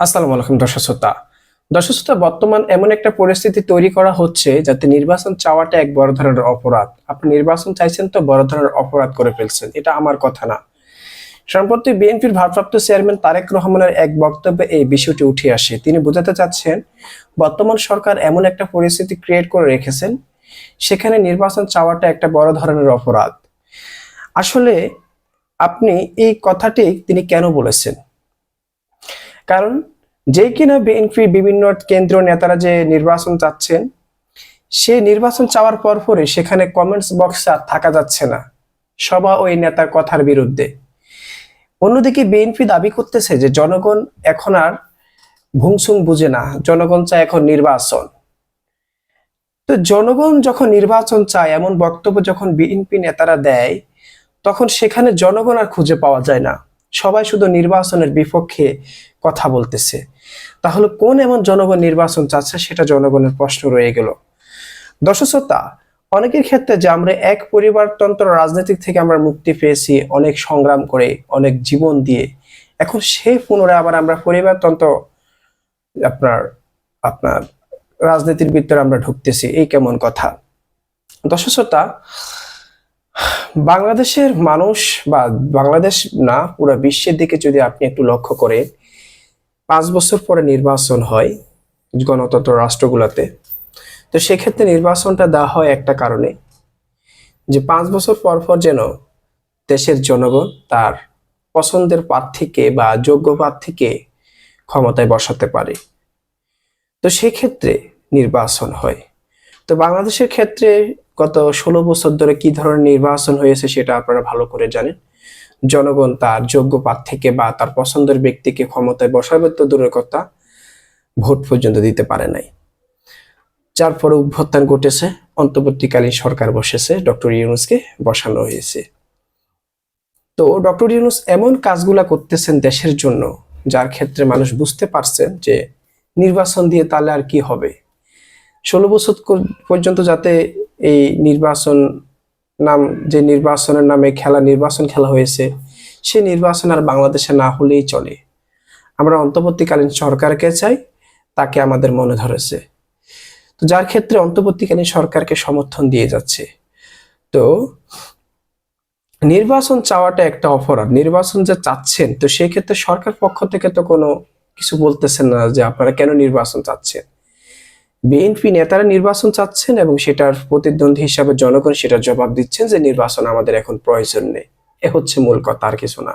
আসসালামু আলাইকুম, দর্শক শ্রোতা। দর্শক শ্রোতা, বর্তমান এমন একটা পরিস্থিতি তৈরি করা হচ্ছে যাতে নির্বাচন চাওয়াটা এক বড় ধরনের অপরাধ। আপনি নির্বাচন চাইছেন তো বড় ধরনের অপরাধ করে ফেলছেন, এটা আমার কথা না। সম্প্রতি বিএনপির ভারপ্রাপ্ত চেয়ারম্যান তারেক রহমানের এক বক্তব্যে এই বিষয়টি উঠে আসে। তিনি বোঝাতে চাচ্ছেন, বর্তমান সরকার এমন একটা পরিস্থিতি ক্রিয়েট করে রেখেছেন, সেখানে নির্বাচন চাওয়াটা একটা বড় ধরনের অপরাধ। আসলে আপনি এই কথাটি তিনি কেন বলেছেন? কারণ যে কিনা বিএনপি বিভিন্ন কেন্দ্রীয় নেতারা যে নির্বাচন চাচ্ছেন সে নির্বাচন চাওয়ার পর পরে সেখানে কমেন্টস বক্সে আর থাকা যাচ্ছে না, সবা ওই নেতার কথার বিরুদ্ধে। অন্যদিকে বিএনপি দাবি করতেছে যে জনগণ এখন আর ভুংসুং বুঝে না, জনগণ চায় এখন নির্বাচন। তো জনগণ যখন নির্বাচন চায়, এমন বক্তব্য যখন বিএনপি নেতারা দেয়, তখন সেখানে জনগণ আর খুঁজে পাওয়া যায় না। সবাই শুধু নির্বাচনের বিপক্ষে কথা বলতেছে। তাহলে কোন এমন জনগণ নির্বাচন চাচ্ছে সেটা জনগণের প্রশ্ন রয়ে গেল। দর্শকতা, অনেকের ক্ষেত্রে যে আমরা এক পরিবারতন্ত্র রাজনীতি থেকে আমরা মুক্তি পেয়েছি, অনেক সংগ্রাম করে, অনেক জীবন দিয়ে, এখন সেই পুনরায় আবার আমরা পরিবারতন্ত্র, আপনার আপনার রাজনীতির ভিতরে আমরা ঢুকতেছি, এই কেমন কথা? দর্শকতা বাংলাদেশের মানুষ বা বাংলাদেশ না, পুরো বিশ্বের দিকে যদি আপনি একটু লক্ষ্য করেন পাঁচ বছর পরে নির্বাচন হয় গণতন্ত্র রাষ্ট্রগুলোতে। তো সেক্ষেত্রে নির্বাচনটা দেওয়া হয় একটা কারণে, যে পাঁচ বছর পর পর যেন দেশের জনগণ তার পছন্দের প্রার্থীকে বা যোগ্য প্রার্থীকে ক্ষমতায় বসাতে পারে। তো সেক্ষেত্রে নির্বাচন হয়। তো বাংলাদেশের ক্ষেত্রে গত ষোলো বছর ধরে কি ধরনের নির্বাচন হয়েছে সেটা আপনারা ভালো করে জানেন। জনগণ তার যোগ্য প্রার্থীকে বা তার পছন্দের ব্যক্তিকে ক্ষমতায় বসাবে তো দূরের কথা, ভোট পর্যন্ত দিতে পারে নাই। যার পরে অভ্যুত্থান ঘটেছে, অন্তর্বর্তীকালীন সরকার বসেছে, ডক্টর ইউনুসকে বসানো হয়েছে। তো ডক্টর ইউনুস এমন কাজগুলা করতেছেন দেশের জন্য, যার ক্ষেত্রে মানুষ বুঝতে পারছেন যে নির্বাচন দিয়ে তাহলে আর কি হবে। ষোলো বছর পর্যন্ত যাতে এই নির্বাচন নাম, যে নির্বাচনের নামে খেলা, নির্বাচন খেলা হয়েছে সেই নির্বাচন আর বাংলাদেশে না হলেই চলে। আমরা অন্তর্বর্তীকালীন সরকারকে চাই, তাকে আমাদের মনে ধরেছে। তো যার ক্ষেত্রে অন্তর্বর্তীকালীন সরকারকে সমর্থন দিয়ে যাচ্ছে। তো নির্বাচন চাওয়াটা একটা অপরাধ। নির্বাচন যে চাচ্ছেন, তো সেই ক্ষেত্রে সরকার পক্ষ থেকে তো কোনো কিছু বলতেছেন না যে আপনারা কেন নির্বাচন চাচ্ছেন। বিএনপি নেতারা নির্বাচন চাচ্ছেন এবং সেটার প্রতিদ্বন্দ্বী হিসাবে জনগণ সেটার জবাব দিচ্ছেন যে নির্বাচন আমাদের এখন প্রয়োজন নেই। এ হচ্ছে মূল কথা, আর কিছু না।